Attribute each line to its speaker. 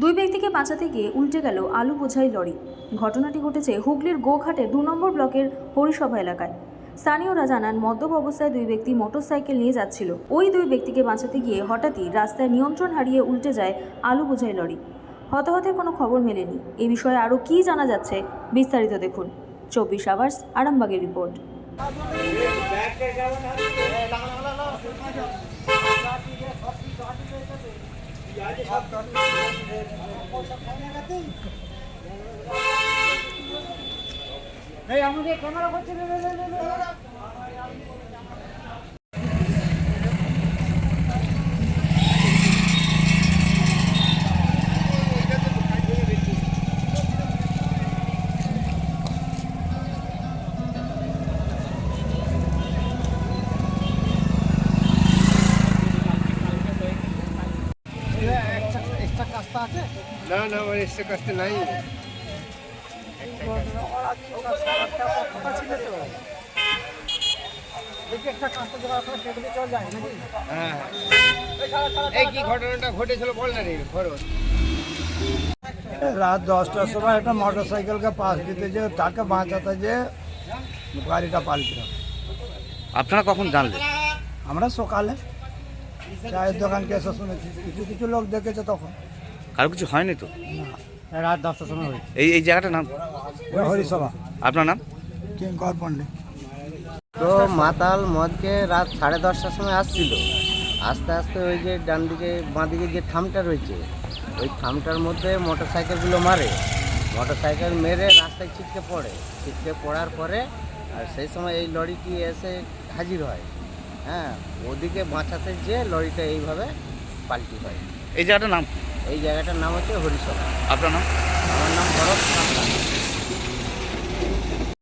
Speaker 1: দুই ব্যক্তিকে বাঁচাতে গিয়ে উল্টে গেল আলু বোঝাই লরি। ঘটনাটি ঘটেছে হুগলির গোঘাটে দু নম্বর ব্লকের হরিসভা এলাকায়। স্থানীয়রা জানান, মদ্যপ অবস্থায় দুই ব্যক্তি মোটরসাইকেল নিয়ে যাচ্ছিল। ওই দুই ব্যক্তিকে বাঁচাতে গিয়ে হঠাৎই রাস্তায় নিয়ন্ত্রণ হারিয়ে উল্টে যায় আলু বোঝাই লরি। হতাহতের কোনো খবর মেলেনি। এ বিষয়ে আরও কী জানা যাচ্ছে, বিস্তারিত দেখুন। চব্বিশ আওয়ার্স, আরামবাগের রিপোর্ট।
Speaker 2: আমাদের ক্যামেরা করছে না না আমার এসে কাজটা নাই। হ্যাঁ। এই কি ঘটনাটা ঘটেছিল বল না রে খরচ।
Speaker 3: রাত দশটার সময় একটা মোটর সাইকেলকে পাশ দিতে যে তাকে বাঁচাতে যে গাড়িটা পাল্টে
Speaker 4: আপনারা কখন জানলেন?
Speaker 3: আমরা সকালে চায়ের দোকানকে এসে শুনেছি। কিছু কিছু লোক দেখেছে তখন।
Speaker 4: কারও কিছু হয়নি তো?
Speaker 3: রাত দশটার সময় হয়েছে।
Speaker 4: এই এই জায়গাটার নাম?
Speaker 3: হরিসভা।
Speaker 4: আপনার নাম?
Speaker 3: কিঙ্কর পণ্ডিত
Speaker 5: তো মাতাল মদকে রাত সাড়ে দশটার সময় আসছিল। আস্তে আস্তে ওই যে ডান দিকে বাঁ দিকে যে থামটা রয়েছে ওই থামটার মধ্যে মোটর সাইকেলগুলো মারে। মোটর সাইকেল মেরে রাস্তায় ছিটকে পড়ে। ছিটকে পড়ার পরে আর সেই সময় এই লরিটি এসে হাজির হয়। হ্যাঁ ওদিকে বাঁচাতে যে লরিটা এইভাবে পাল্টি হয়।
Speaker 4: এই জায়গাটার নাম
Speaker 5: এই জায়গাটার নাম হচ্ছে হরিশ
Speaker 4: আপনার নাম?
Speaker 5: আমার নাম